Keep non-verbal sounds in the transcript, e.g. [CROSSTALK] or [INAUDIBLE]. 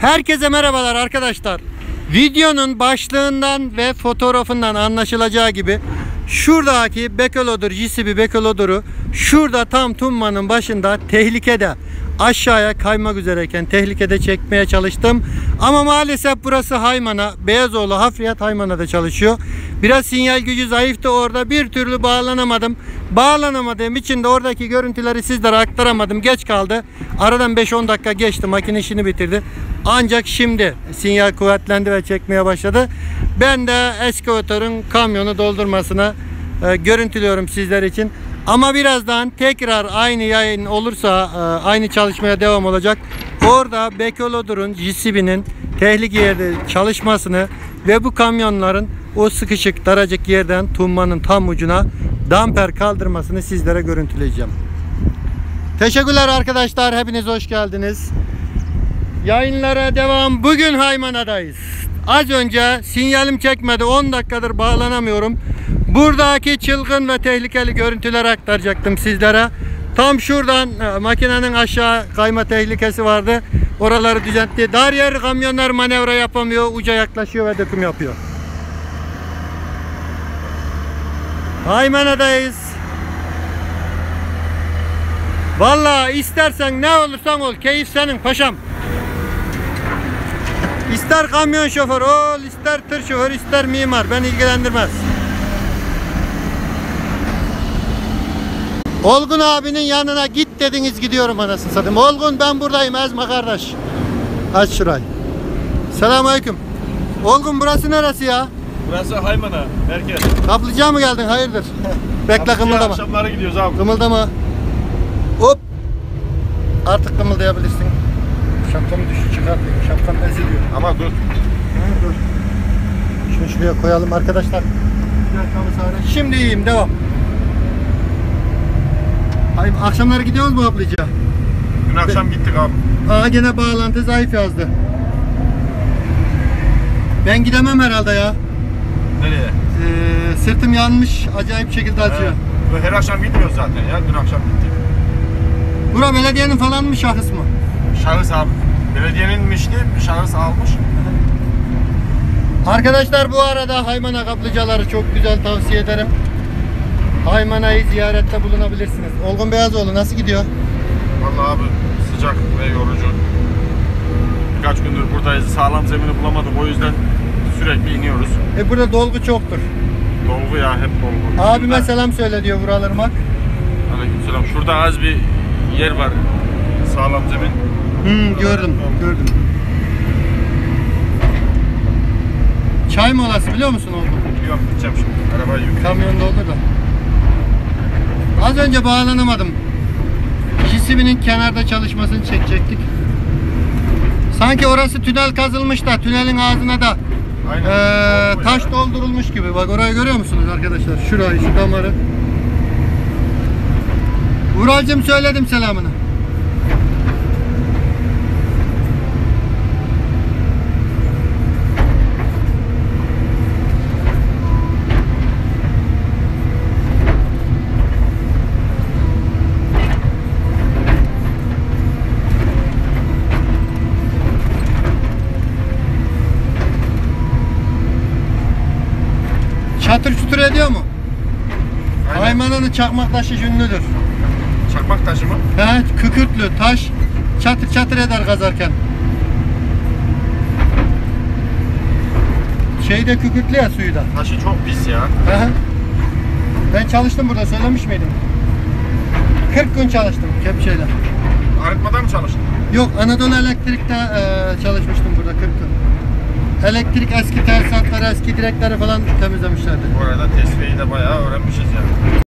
Herkese merhabalar arkadaşlar. Videonun başlığından ve fotoğrafından anlaşılacağı gibi şuradaki Bekelodur JCB Bekelodur'u şurada tam Tumman'ın başında tehlikede aşağıya kaymak üzereyken tehlikede çekmeye çalıştım. Ama maalesef burası Hayman'a, Beyazoğlu Hafriyat Hayman'a çalışıyor. Biraz sinyal gücü zayıftı orada bir türlü bağlanamadım. Bağlanamadığım için de oradaki görüntüleri sizlere aktaramadım. Geç kaldı. Aradan 5-10 dakika geçti. Makine işini bitirdi. Ancak şimdi sinyal kuvvetlendi ve çekmeye başladı. Ben de eskavatörün kamyonu doldurmasına e, görüntülüyorum sizler için. Ama birazdan tekrar aynı yayın olursa e, aynı çalışmaya devam olacak. Orada Bekolodur'un JCB'nin tehlike yerde çalışmasını ve bu kamyonların o sıkışık daracık yerden Tumman'ın tam ucuna damper kaldırmasını sizlere görüntüleyeceğim. Teşekkürler arkadaşlar. Hepiniz hoş geldiniz. Yayınlara devam. Bugün Haymana'dayız. Az önce sinyalim çekmedi. 10 dakikadır bağlanamıyorum. Buradaki çılgın ve tehlikeli görüntüler aktaracaktım sizlere. Tam şuradan e, makinenin aşağı kayma tehlikesi vardı. Oraları düzeltti. Dar yer kamyonlar manevra yapamıyor. Uca yaklaşıyor ve döküm yapıyor. Haymana'dayız. Vallahi istersen ne olursan ol. Keyif senin paşam. İster kamyon şoför ol, ister tır şoför, ister mimar. Beni ilgilendirmez. Olgun abinin yanına git dediniz gidiyorum anasını satayım. Olgun ben buradayım ezme kardeş. Aç şurayı. Selamünaleyküm. Olgun burası neresi ya? Burası Haymana, merkez. Kaplıcaya mı geldin? Hayırdır? [LAUGHS] Bekle kımıldama. Akşamları gidiyoruz abi. Kımıldama. Hop. Artık kımıldayabilirsin. Şapkamı düşük çıkartayım. Şapkam eziliyor. Ama dur. Ha, dur. Şunu şuraya koyalım arkadaşlar. Şimdi iyiyim. Devam. Ay, akşamları gidiyoruz mu ablacığa? Dün akşam gittik abi. Aa gene bağlantı zayıf yazdı. Ben gidemem herhalde ya. Nereye? Ee, sırtım yanmış. Acayip şekilde acıyor. He. Her akşam gitmiyoruz zaten ya. Dün akşam gittik. Bura belediyenin falan mı şahıs mı? Şahıs abi. Belediyeninmişti. Şahıs almış. Arkadaşlar bu arada Haymana kaplıcaları çok güzel tavsiye ederim. Haymana'yı ziyarette bulunabilirsiniz. Olgun Beyazoğlu nasıl gidiyor? Vallahi abi sıcak ve yorucu. Birkaç gündür buradayız. Sağlam zemini bulamadık. O yüzden sürekli iniyoruz. E burada dolgu çoktur. Dolgu ya hep dolgu. Abime selam söyle diyor Vural Irmak. Aleykümselam. Şurada az bir yer var. Sağlam zemin. Hmm, gördüm, gördüm. Çay molası biliyor musun Olgun? Yok gideceğim şimdi. Arabayı yükle. Kamyon doldu da. Az önce bağlanamadım. JCB'nin kenarda çalışmasını çekecektik. Sanki orası tünel kazılmış da tünelin ağzına da Aynen. Dolgu taş doldurulmuş gibi. Bak orayı görüyor musunuz arkadaşlar? Şurayı, şu damarı. Vuralcım söyledim selamını. Çatır çutur ediyor mu? Aynen. Çakmak taşı ünlüdür. Çakmak taşı mı? He, kükürtlü taş çatır çatır eder kazarken. Şeyde kükürtlü ya suyu da. Taşı çok pis ya. Hı. Ben çalıştım burada söylemiş miydim? 40 gün çalıştım kepçeyle. Arıtmada mı çalıştın? Yok Anadolu Elektrik'te e, çalışmıştım burada 40 gün. Elektrik eski tesisatları, eski direkleri falan temizlemişlerdi. Bu arada tesviyeyi de bayağı öğrenmişiz yani.